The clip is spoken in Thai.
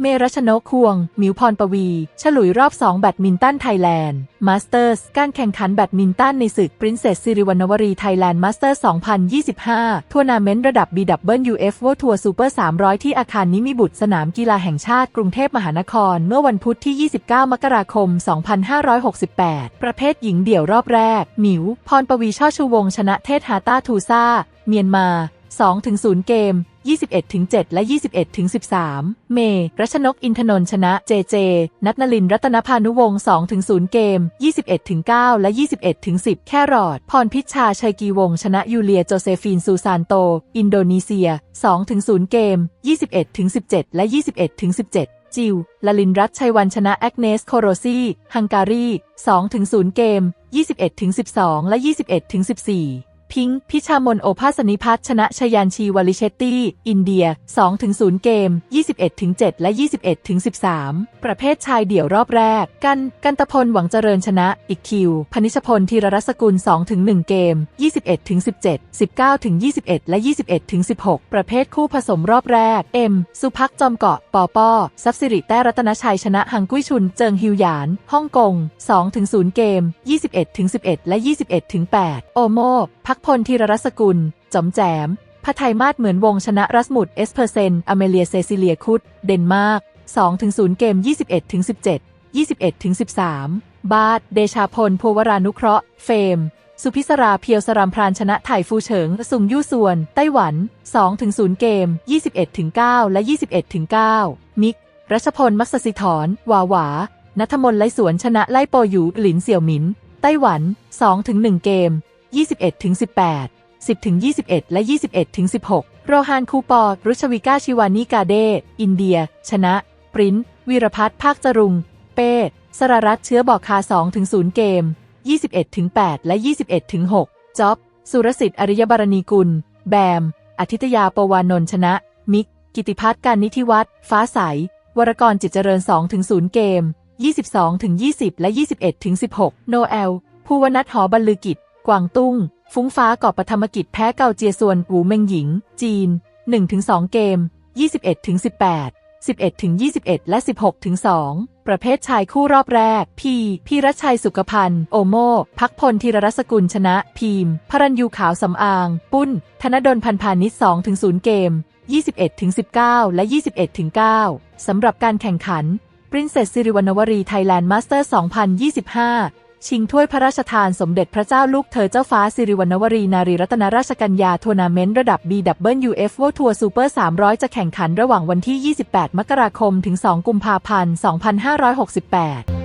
เมรัชนกควงหมิวพรปวี ฉลุยรอบ 2 แบดมินตันไทยแลนด์ มาสเตอร์ส การแข่งขันแบดมินตันในศึก Princess สิริวัณวรีไทยแลนด์มาสเตอร์2025 ทัวร์นาเมนต์ระดับ BWF World Tour Super 300 ที่อาคารนิมิบุตรสนามกีฬาแห่งชาติกรุงเทพมหานคร เมื่อวันพุธที่ 29 มกราคม 2568 ประเภทหญิงเดี่ยวรอบแรกหมิวพรปวีช่อชูวงชนะเทศฮาต้าทูซาเมียนมา 2-0 เกม 21-7 และ 21-13 เมย์รัชนกอินทนนท์ชนะเจเจ นัทนลินรัตนพานุวงศ์2-0 เกม 21-9 และ 21-10 แครอทพรพิชชาชัยกีวงชนะยูเลียโจเซฟีนซูซานโต อินโดนีเซีย 2-0 เกม 21-17 และ 21-17จิวลลินรัตชัยวันชนะแอกเนส โคโรซีฮังการี2-0 เกม 21-12 และ 21-14 พิงค์พิชามนโอภาสนิพัฒน์ชนะชยานชีวลิเชตตี้ อินเดีย 2-0 เกม 21-7 และ 21-13 ประเภทชายเดี่ยวรอบแรก กัน กันตพลหวังเจริญชนะ อีกคิว พนิชพลธีรรัศกุล 2-1 เกม 21-17 19-21 และ 21-16 ประเภทคู่ผสมรอบแรก เอ็ม สุพักจอมเกาะ ปอปอซับสิริแต้รัตนชัยชนะหังกุ้ยชุน เจิงฮิวหยาน ฮ่องกง 2-0 เกม 21-11 และ 21-8 โอโมพักพลธีรรัศกุล จอมแจมพไทยมาศเหมือนวงชนะรัสมุดเอสเพอร์เซนอเมเลียเซซิเลียคุด เดนมาร์ก2-0เกม 21-17 21-13 บาท เดชาพลภูวรานุเคราะห์ เฟม สุพิศราเพียวสรามพรานชนะไถ่ฟูเฉิงซุงยู่ส่วน ไต้หวัน2-0เกม 21-9และ 21-9มิก รัชพล มักสสิธรวาหวานัทมนไลสวนชนะไล่โปหยูหลินเสี่ยวหมิน ไต้หวัน2-1เกม 21-18 10-21 และ 21-16 โรฮานคูปอร์รุชวิก้าชิวานิกาเด อินเดีย ชนะ ปริ้นวีรพัฒน์ภาคจรุง เป้ สรรัตเชื้อบอกคา2-0เกม 21-8และ 21-6จ็อบ สุรสิทธิ์อริยบารณีกุล แบม อธิตยาปวานนชนะ มิก กิติพัฒน์การนิธิวัฒน์ฟ้าใส วรกรจิตเจริญ2-0เกม 22-20 และ 21-16 โนเอล ภูวนัทหอบรรลือกิจ กวางตุ้ง ฟุ้งฟ้ากอบปฐมกิจแพ้เกาเจียส่วนหูเมงหญิง จีน 1-2 เกม 21-18 11-21 และ 16-2 ประเภทชายคู่รอบแรก พีพีรชัยสุขพันธ์ โอโม พักพลธีรรัศกุลชนะ พีม พรัญยูขาวสำอาง ปุ้น ธนดลพันพาณิชย์2-0 เกม 21-19 และ 21-9 สำหรับการแข่งขัน Princess สิริวัณวรีไทยแลนด์มาสเตอร์ 2025 ชิงถ้วยพระราชทานสมเด็จพระเจ้าลูกเธอเจ้าฟ้าสิริวัณวรีนารีรัตนราชกัญญาทัวร์นาเมนต์ระดับ BWF World Tour Super 300 จะแข่งขันระหว่างวันที่ 28 มกราคม ถึง 2 กุมภาพันธ์ 2568